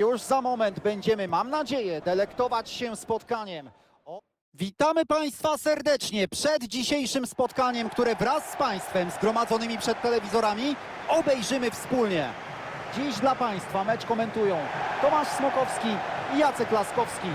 Już za moment będziemy, mam nadzieję, delektować się spotkaniem. O... Witamy Państwa serdecznie przed dzisiejszym spotkaniem, które wraz z Państwem zgromadzonymi przed telewizorami obejrzymy wspólnie. Dziś dla Państwa mecz komentują Tomasz Smokowski i Jacek Laskowski.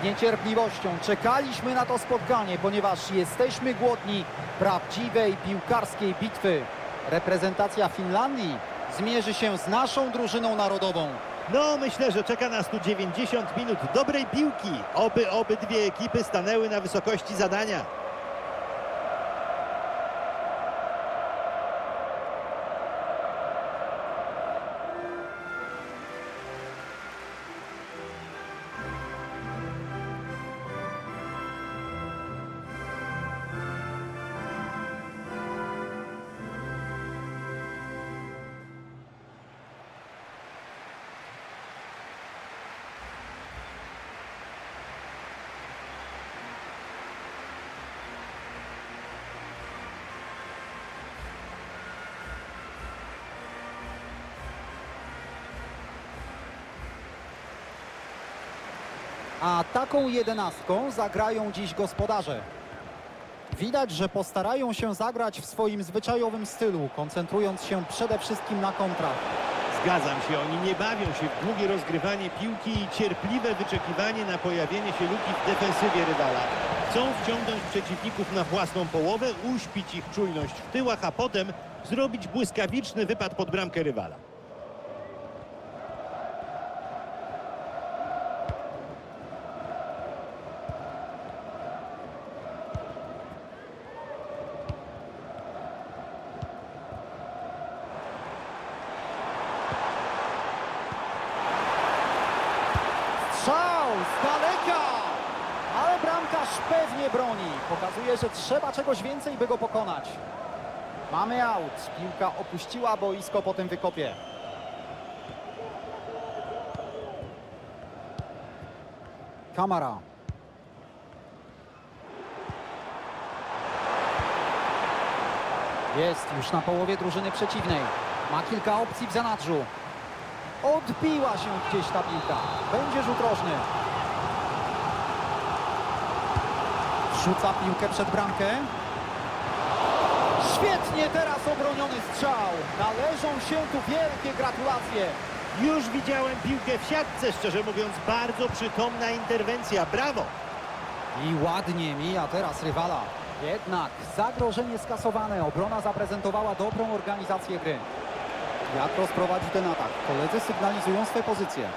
Z niecierpliwością czekaliśmy na to spotkanie, ponieważ jesteśmy głodni prawdziwej piłkarskiej bitwy. Reprezentacja Finlandii zmierzy się z naszą drużyną narodową. No, myślę, że czeka nas tu 90 minut dobrej piłki. Oby obydwie ekipy stanęły na wysokości zadania. A taką jedenastką zagrają dziś gospodarze. Widać, że postarają się zagrać w swoim zwyczajowym stylu, koncentrując się przede wszystkim na kontrach. Zgadzam się, oni nie bawią się w długie rozgrywanie piłki i cierpliwe wyczekiwanie na pojawienie się luki w defensywie rywala. Chcą wciągnąć przeciwników na własną połowę, uśpić ich czujność w tyłach, a potem zrobić błyskawiczny wypad pod bramkę rywala. Strzał z daleka! Ale bramkarz pewnie broni. Pokazuje, że trzeba czegoś więcej, by go pokonać. Mamy aut. Piłka opuściła boisko po tym wykopie. Kamara. Jest już na połowie drużyny przeciwnej. Ma kilka opcji w zanadrzu. Odbiła się gdzieś ta piłka. Będzie rzut rożny. Rzuca piłkę przed bramkę. Świetnie teraz obroniony strzał. Należą się tu wielkie gratulacje. Już widziałem piłkę w siatce, szczerze mówiąc, bardzo przytomna interwencja. Brawo! I ładnie mija teraz rywala. Jednak zagrożenie skasowane. Obrona zaprezentowała dobrą organizację gry. Jak rozprowadzi ten atak? Koledzy sygnalizują swe pozycje.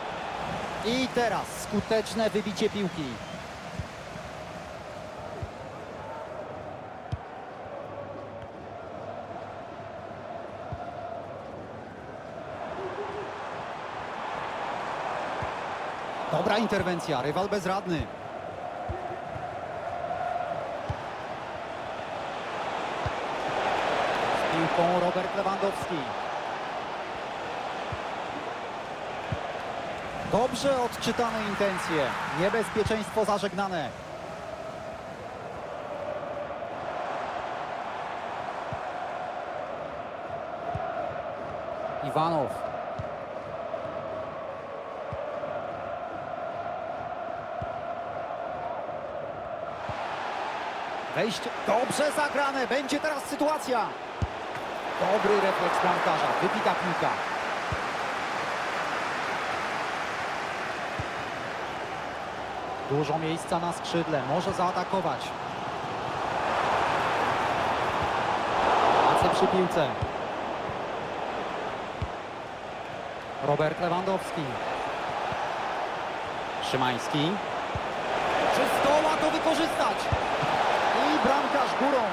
I teraz skuteczne wybicie piłki. Dobra interwencja, rywal bezradny. Z piłką Robert Lewandowski. Dobrze odczytane intencje. Niebezpieczeństwo zażegnane. Iwanow. Dobrze zagrane. Będzie teraz sytuacja. Dobry refleks bramkarza. Wybita piłka. Dużo miejsca na skrzydle, może zaatakować. Ace przy piłce. Robert Lewandowski. Szymański. Czy zdoła to wykorzystać? Bramkarz górą.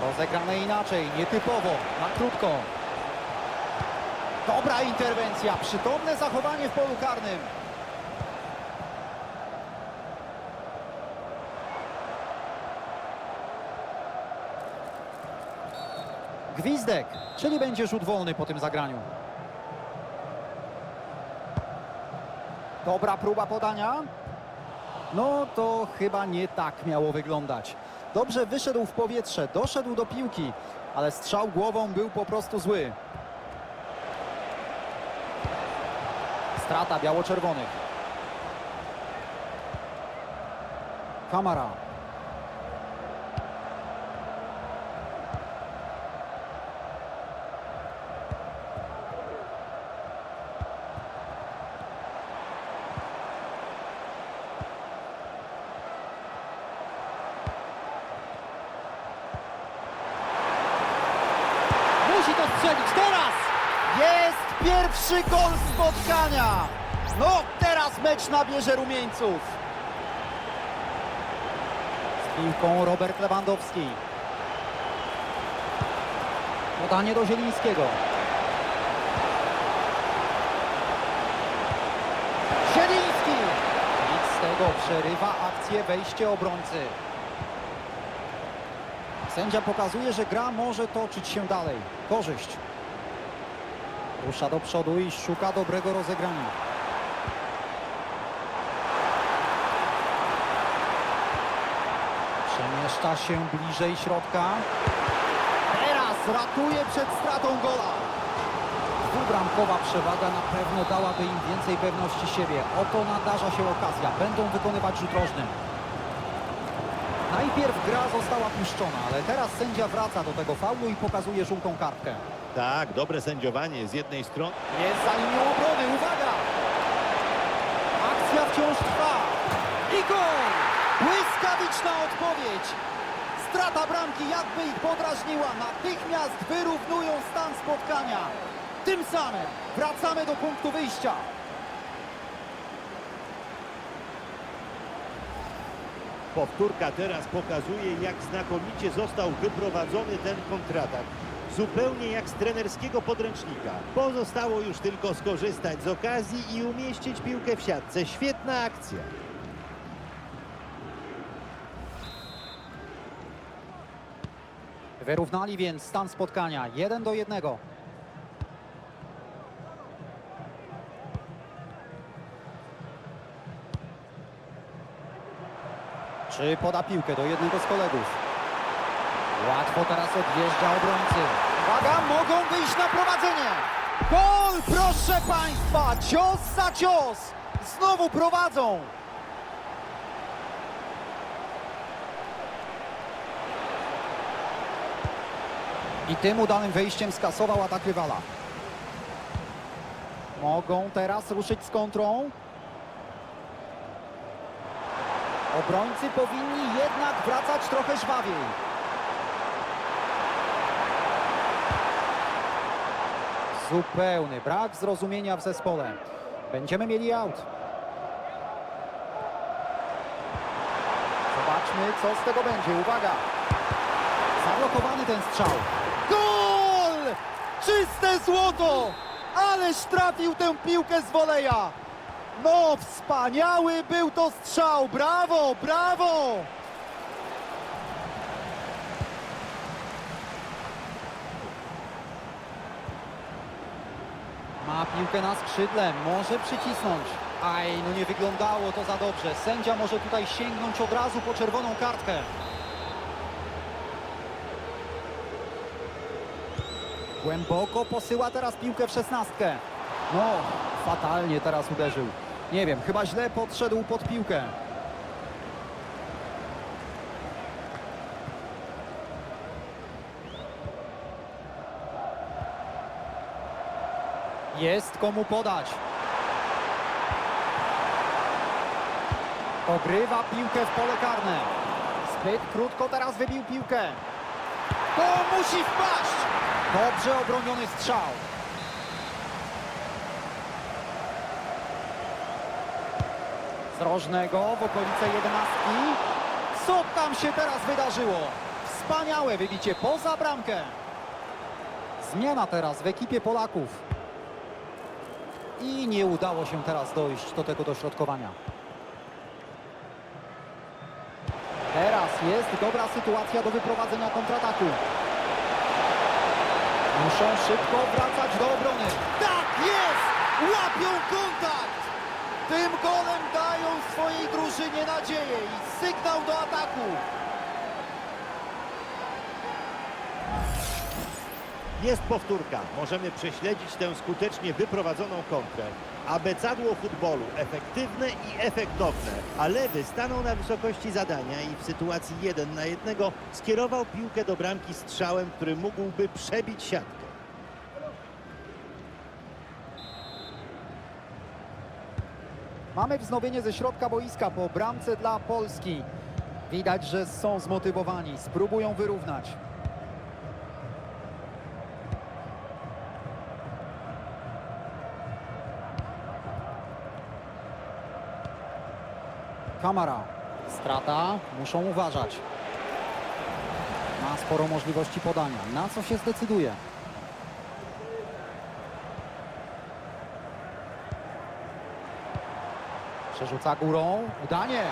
Rozegrane inaczej, nietypowo, na krótko. Dobra interwencja, przytomne zachowanie w polu karnym. Gwizdek, czyli będzie rzut wolny po tym zagraniu. Dobra próba podania. No to chyba nie tak miało wyglądać. Dobrze wyszedł w powietrze, doszedł do piłki. ale strzał głową był po prostu zły. Strata biało-czerwonych. Kamara. Musi to strzelić teraz! Jest pierwszy gol spotkania! No, teraz mecz nabierze rumieńców. Z piłką Robert Lewandowski. Podanie do Zielińskiego. Zieliński! Nic z tego przerywa akcję wejście obrońcy. Sędzia pokazuje, że gra może toczyć się dalej. Korzyść. Rusza do przodu i szuka dobrego rozegrania. Przemieszcza się bliżej środka. Teraz ratuje przed stratą gola. Dwubramkowa przewaga na pewno dałaby im więcej pewności siebie. Oto nadarza się okazja. Będą wykonywać rzut rożny. Najpierw gra została puszczona, ale teraz sędzia wraca do tego faulu i pokazuje żółtą kartkę. Tak, dobre sędziowanie z jednej strony. Jest za linią obrony, uwaga! Akcja wciąż trwa. I gol! Błyskawiczna odpowiedź. Strata bramki jakby ich podrażniła. Natychmiast wyrównują stan spotkania. Tym samym wracamy do punktu wyjścia. Powtórka teraz pokazuje, jak znakomicie został wyprowadzony ten kontratak. Zupełnie jak z trenerskiego podręcznika. Pozostało już tylko skorzystać z okazji i umieścić piłkę w siatce. Świetna akcja. Wyrównali więc stan spotkania 1 do 1. Czy poda piłkę do jednego z kolegów? Łatwo teraz odjeżdża obrońcy. Uwaga, mogą wyjść na prowadzenie. Gol, proszę Państwa, cios za cios. Znowu prowadzą. I tym udanym wejściem skasował atak rywala. Mogą teraz ruszyć z kontrą. Obrońcy powinni jednak wracać trochę żwawiej. Zupełny brak zrozumienia w zespole. Będziemy mieli aut. Zobaczmy, co z tego będzie. Uwaga! Zablokowany ten strzał. Gol! Czyste złoto! Ależ trafił tę piłkę z woleja. No, wspaniały był to strzał. Brawo, brawo! Ma piłkę na skrzydle, może przycisnąć. Aj, no nie wyglądało to za dobrze. Sędzia może tutaj sięgnąć od razu po czerwoną kartkę. Głęboko posyła teraz piłkę w szesnastkę. No, fatalnie teraz uderzył. Nie wiem, chyba źle podszedł pod piłkę. Jest komu podać. Ogrywa piłkę w pole karne. Zbyt krótko teraz wybił piłkę. To musi wpaść! Dobrze obroniony strzał. Z rożnego w okolice jedenastki. Co tam się teraz wydarzyło? Wspaniałe wybicie poza bramkę. Zmiana teraz w ekipie Polaków. I nie udało się teraz dojść do tego dośrodkowania. Teraz jest dobra sytuacja do wyprowadzenia kontrataku. Muszą szybko wracać do obrony. Tak jest! Łapią kontakt! Tym golem dają swojej drużynie nadzieję i sygnał do ataku. Jest powtórka. Możemy prześledzić tę skutecznie wyprowadzoną kontrę. Abecadło futbolu. Efektywne i efektowne. A lewy stanął na wysokości zadania i w sytuacji 1 na 1 skierował piłkę do bramki strzałem, który mógłby przebić siatkę. Mamy wznowienie ze środka boiska po bramce dla Polski. Widać, że są zmotywowani, spróbują wyrównać. Kamara. Strata, muszą uważać. Ma sporo możliwości podania. Na co się zdecyduje? Przerzuca górą. Udanie.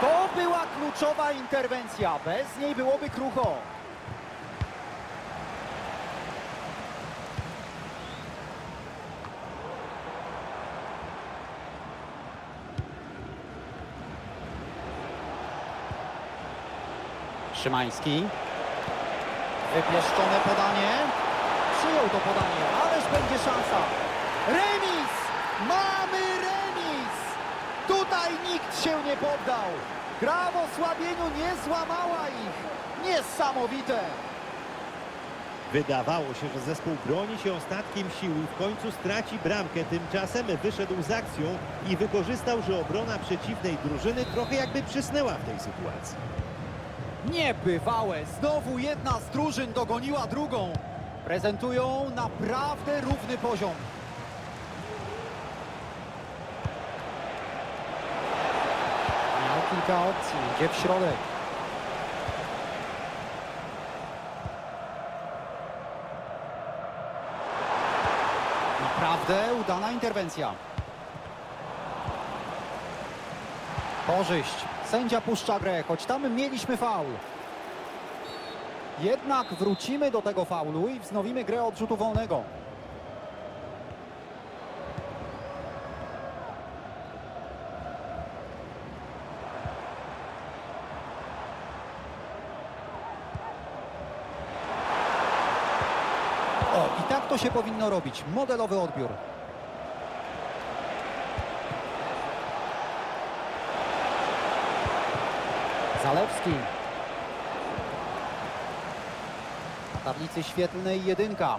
To była kluczowa interwencja. Bez niej byłoby krucho. Szymański. Wypieszczone podanie. Przyjął to podanie, ależ będzie szansa. Remis! Mamy remis! Tutaj nikt się nie poddał. Gra w osłabieniu nie złamała ich. Niesamowite! Wydawało się, że zespół broni się ostatkiem sił i w końcu straci bramkę. Tymczasem wyszedł z akcją i wykorzystał, że obrona przeciwnej drużyny trochę jakby przysnęła w tej sytuacji. Niebywałe! Znowu jedna z drużyn dogoniła drugą. Prezentują naprawdę równy poziom. Miał kilka opcji, idzie w środek. Naprawdę udana interwencja. Korzyść. Sędzia puszcza grę, choć tam mieliśmy faul. Jednak wrócimy do tego faulu i wznowimy grę od rzutu wolnego. O, i tak to się powinno robić. Modelowy odbiór. Zalewski. Na tablicy świetlnej jedynka.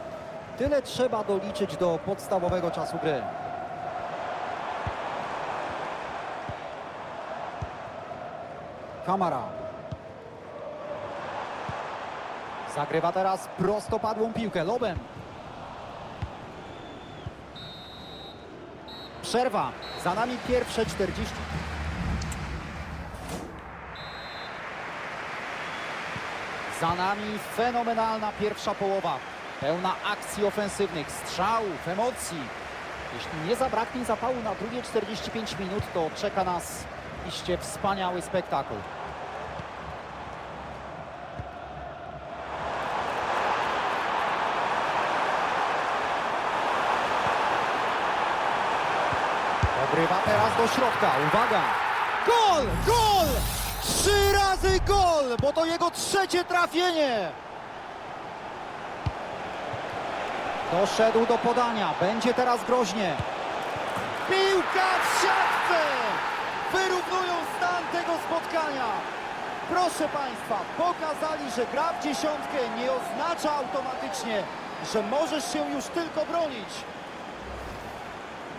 Tyle trzeba doliczyć do podstawowego czasu gry. Kamara. Zagrywa teraz prostopadłą piłkę lobem. Przerwa. Za nami pierwsze 40. Za nami fenomenalna pierwsza połowa. Pełna akcji ofensywnych, strzałów, emocji. Jeśli nie zabraknie zapału na drugie 45 minut, to czeka nas iście wspaniały spektakl. Ogrywa teraz do środka. Uwaga! Gol! Gol! 3 szansy gol, bo to jego trzecie trafienie. Doszedł do podania, będzie teraz groźnie. Piłka w siatce! Wyrównują stan tego spotkania. Proszę Państwa, pokazali, że gra w dziesiątkę nie oznacza automatycznie, że możesz się już tylko bronić.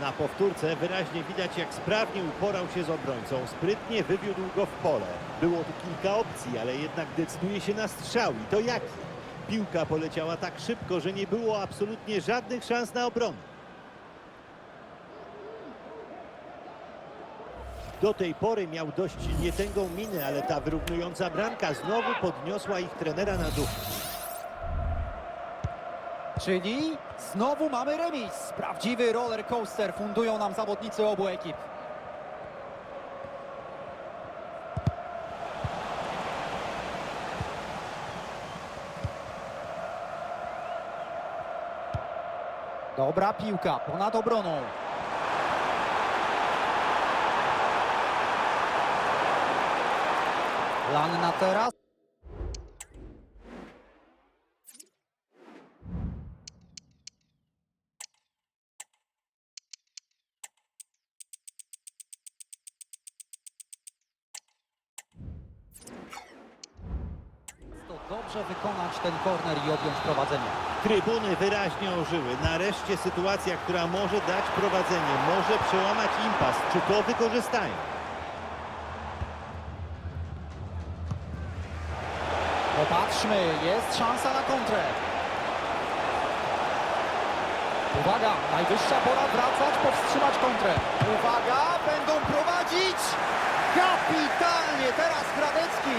Na powtórce wyraźnie widać, jak sprawnie uporał się z obrońcą. Sprytnie wywiódł go w pole. Było tu kilka opcji, ale jednak decyduje się na strzał. I to jaki? Piłka poleciała tak szybko, że nie było absolutnie żadnych szans na obronę. Do tej pory miał dość nietęgą minę, ale ta wyrównująca bramka znowu podniosła ich trenera na duch. Czyli znowu mamy remis. Prawdziwy roller coaster fundują nam zawodnicy obu ekip. Dobra piłka ponad obroną. Lanna teraz. Może wykonać ten korner i objąć prowadzenie. Trybuny wyraźnie ożyły. Nareszcie sytuacja, która może dać prowadzenie, może przełamać impas. Czy to wykorzystają? Popatrzmy, jest szansa na kontrę. Uwaga, najwyższa pora wracać, powstrzymać kontrę. Uwaga, będą prowadzić. Kapitalnie, teraz Gradecki.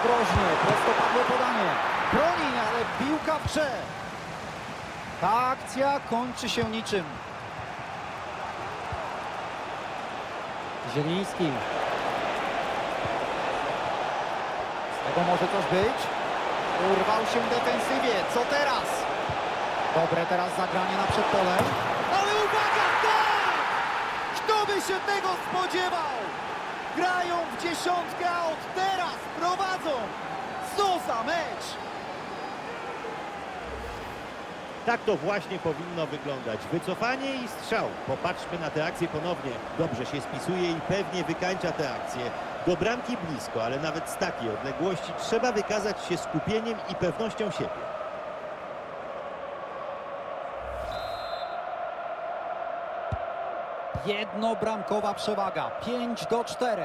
Będzie groźnie, prostopadłe podanie. Bronień, ale piłka w grze. Ta akcja kończy się niczym. Zieliński. Z tego może coś być. Urwał się defensywie. Co teraz? Dobre teraz zagranie na przedpole. Ale uwaga, tak! Kto by się tego spodziewał? Grają w dziesiątkę, a od teraz prowadzą. Co za mecz! Tak to właśnie powinno wyglądać. Wycofanie i strzał. Popatrzmy na tę akcję ponownie. Dobrze się spisuje i pewnie wykańcza tę akcję. Do bramki blisko, ale nawet z takiej odległości trzeba wykazać się skupieniem i pewnością siebie. Jednobramkowa przewaga. 5 do 4.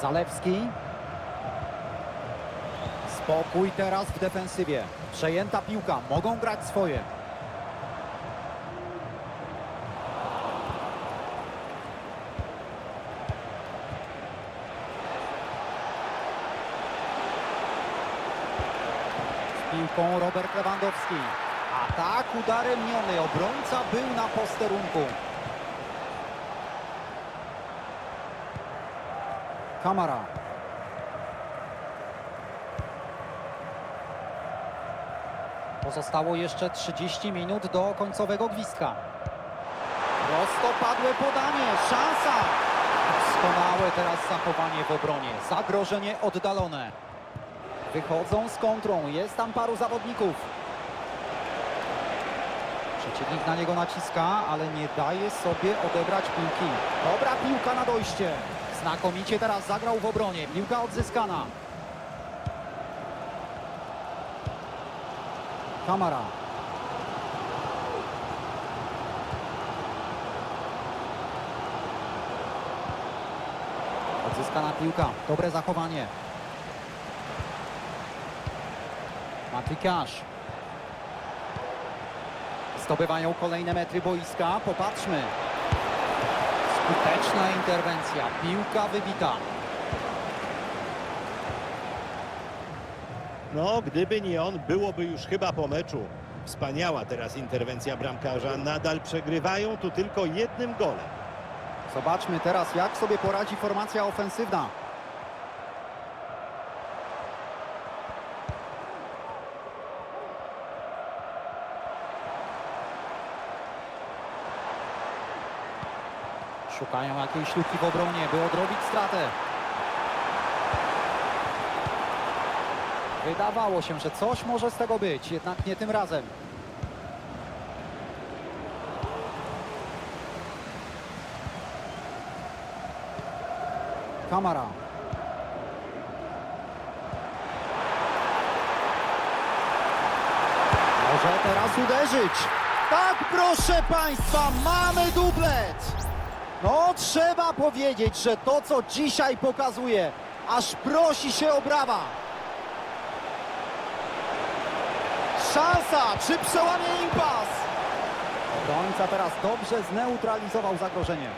Zalewski. Spokój teraz w defensywie. Przejęta piłka. Mogą grać swoje. Piłką Robert Lewandowski. Atak udaremniony. Obrońca był na posterunku. Kamara. Pozostało jeszcze 30 minut do końcowego gwizdka. Prostopadłe podanie. Szansa. Doskonałe teraz zachowanie w obronie. Zagrożenie oddalone. Wychodzą z kontrą. Jest tam paru zawodników. Przeciwnik na niego naciska, ale nie daje sobie odebrać piłki. Dobra piłka na dojście. Znakomicie teraz zagrał w obronie. Piłka odzyskana. Kamara. Odzyskana piłka. Dobre zachowanie. Matykasz. Zdobywają kolejne metry boiska. Popatrzmy. Skuteczna interwencja. Piłka wybita. No, gdyby nie on, byłoby już chyba po meczu. Wspaniała teraz interwencja bramkarza. Nadal przegrywają tu tylko jednym golem. Zobaczmy teraz, jak sobie poradzi formacja ofensywna. Szukają jakiejś luki w obronie, by odrobić stratę. Wydawało się, że coś może z tego być, jednak nie tym razem. Kamara. Może teraz uderzyć. Tak, proszę Państwa, mamy dublet. No, trzeba powiedzieć, że to, co dzisiaj pokazuje, aż prosi się o brawa. Szansa przy przełamie impas. Obrońca teraz dobrze zneutralizował zagrożenie.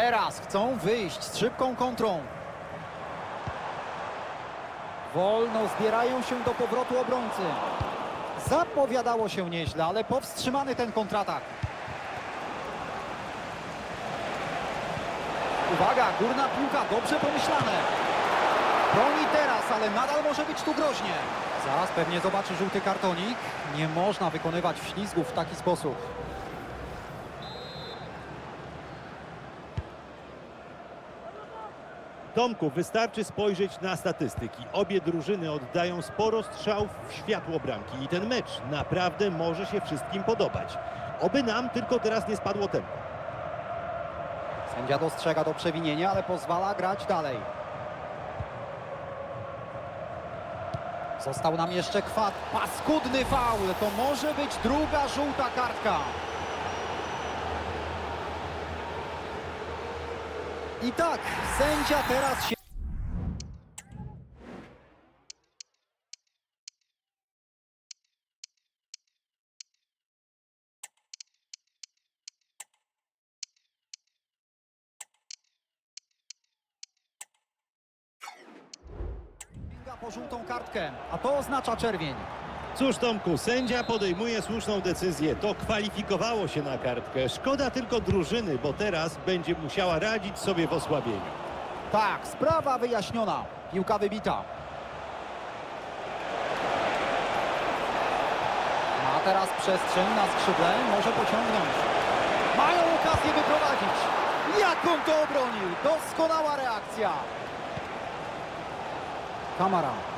Teraz chcą wyjść z szybką kontrą. Wolno zbierają się do powrotu obrońcy. Zapowiadało się nieźle, ale powstrzymany ten kontratak. Uwaga, górna piłka, dobrze pomyślane. Broni teraz, ale nadal może być tu groźnie. Zaraz pewnie zobaczy żółty kartonik. Nie można wykonywać ślizgów w taki sposób. Tomku, wystarczy spojrzeć na statystyki. Obie drużyny oddają sporo strzałów w światło bramki i ten mecz naprawdę może się wszystkim podobać. Oby nam tylko teraz nie spadło tempo. Sędzia dostrzega do przewinienia, ale pozwala grać dalej. Został nam jeszcze kwat. Paskudny faul. To może być druga żółta kartka. I tak, sędzia teraz się... Po żółtą kartkę, a to oznacza czerwień. Cóż Tomku, sędzia podejmuje słuszną decyzję. To kwalifikowało się na kartkę. Szkoda tylko drużyny, bo teraz będzie musiała radzić sobie w osłabieniu. Tak, sprawa wyjaśniona. Piłka wybita. Ma teraz przestrzeń na skrzydle, może pociągnąć. Mają okazję wyprowadzić. Jak on to obronił? Doskonała reakcja. Kamara.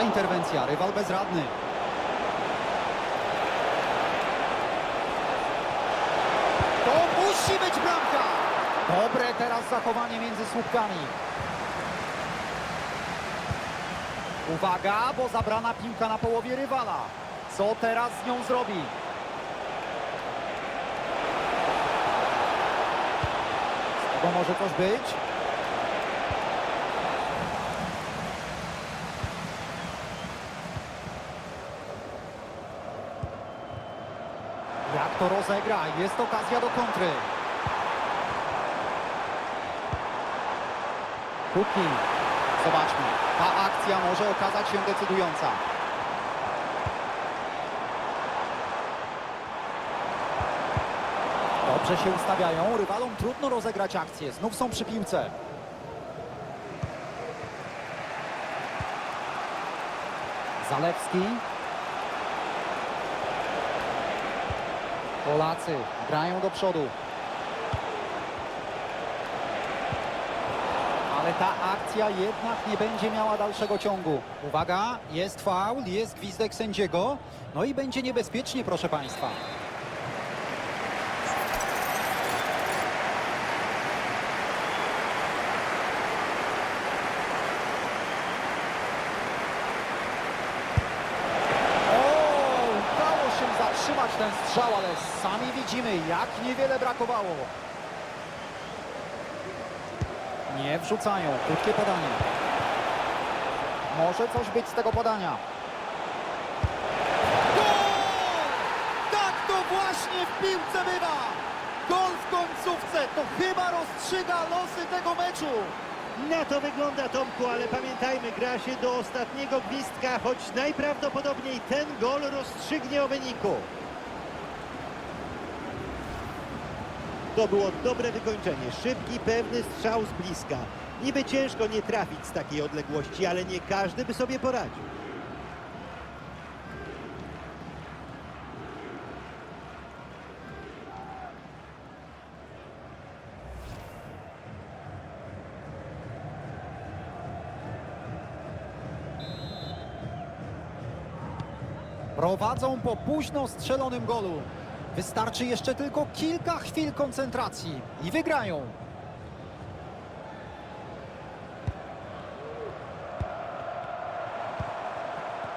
Dobra interwencja, rywal bezradny. To musi być bramka! Dobre teraz zachowanie między słupkami. Uwaga, bo zabrana piłka na połowie rywala. Co teraz z nią zrobi? Tego może coś być? Jak to rozegra? Jest okazja do kontry. Kuki. Zobaczmy. Ta akcja może okazać się decydująca. Dobrze się ustawiają. Rywalom trudno rozegrać akcję. Znów są przy piłce. Zalewski. Polacy grają do przodu. Ale ta akcja jednak nie będzie miała dalszego ciągu. Uwaga, jest faul, jest gwizdek sędziego. No i będzie niebezpiecznie, proszę Państwa. O, udało się zatrzymać ten strzał, ale sami widzimy, jak niewiele brakowało. Nie wrzucają. Krótkie podanie. Może coś być z tego podania. Gol! Tak to właśnie w piłce bywa! Gol w końcówce to chyba rozstrzyga losy tego meczu. Na to wygląda Tomku, ale pamiętajmy, gra się do ostatniego gwizdka, choć najprawdopodobniej ten gol rozstrzygnie o wyniku. To było dobre wykończenie, szybki, pewny strzał z bliska. Niby ciężko nie trafić z takiej odległości, ale nie każdy by sobie poradził. Prowadzą po późno strzelonym golu. Wystarczy jeszcze tylko kilka chwil koncentracji i wygrają.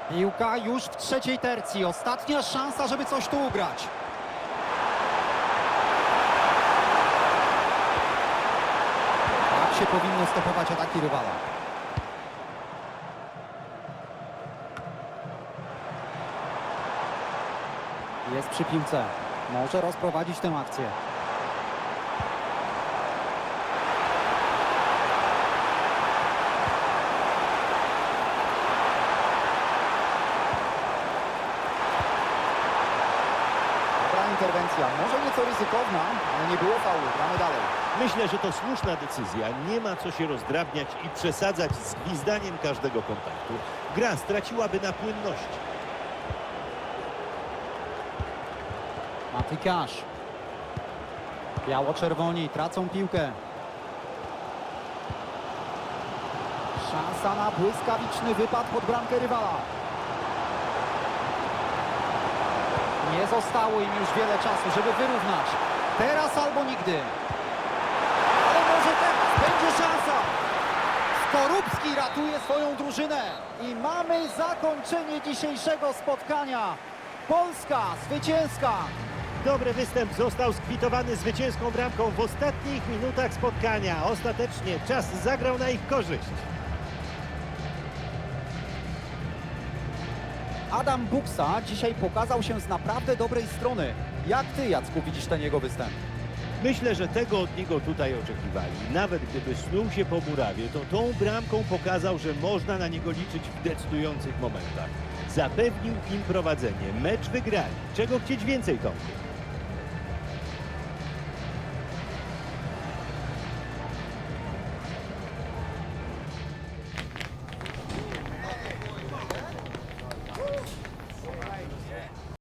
Piłka już w trzeciej tercji. Ostatnia szansa, żeby coś tu ugrać. Tak się powinno stopować ataki rywala. Jest przy piłce może rozprowadzić tę akcję. Dobra interwencja, może nieco ryzykowna, ale nie było faulu. Gramy dalej. Myślę, że to słuszna decyzja. Nie ma co się rozdrabniać i przesadzać z gwizdaniem każdego kontaktu. Gra straciłaby na płynności. Matykasz. Biało-czerwoni tracą piłkę. Szansa na błyskawiczny wypad pod bramkę rywala. Nie zostało im już wiele czasu, żeby wyrównać. Teraz albo nigdy. Ale może teraz będzie szansa. Skorupski ratuje swoją drużynę. I mamy zakończenie dzisiejszego spotkania. Polska zwycięska. Dobry występ został skwitowany zwycięską bramką w ostatnich minutach spotkania. Ostatecznie czas zagrał na ich korzyść. Adam Buksa dzisiaj pokazał się z naprawdę dobrej strony. Jak ty, Jacku, widzisz ten jego występ? Myślę, że tego od niego tutaj oczekiwali. Nawet gdyby snuł się po murawie, to tą bramką pokazał, że można na niego liczyć w decydujących momentach. Zapewnił im prowadzenie. Mecz wygrali. Czego chcieć więcej, Tomku?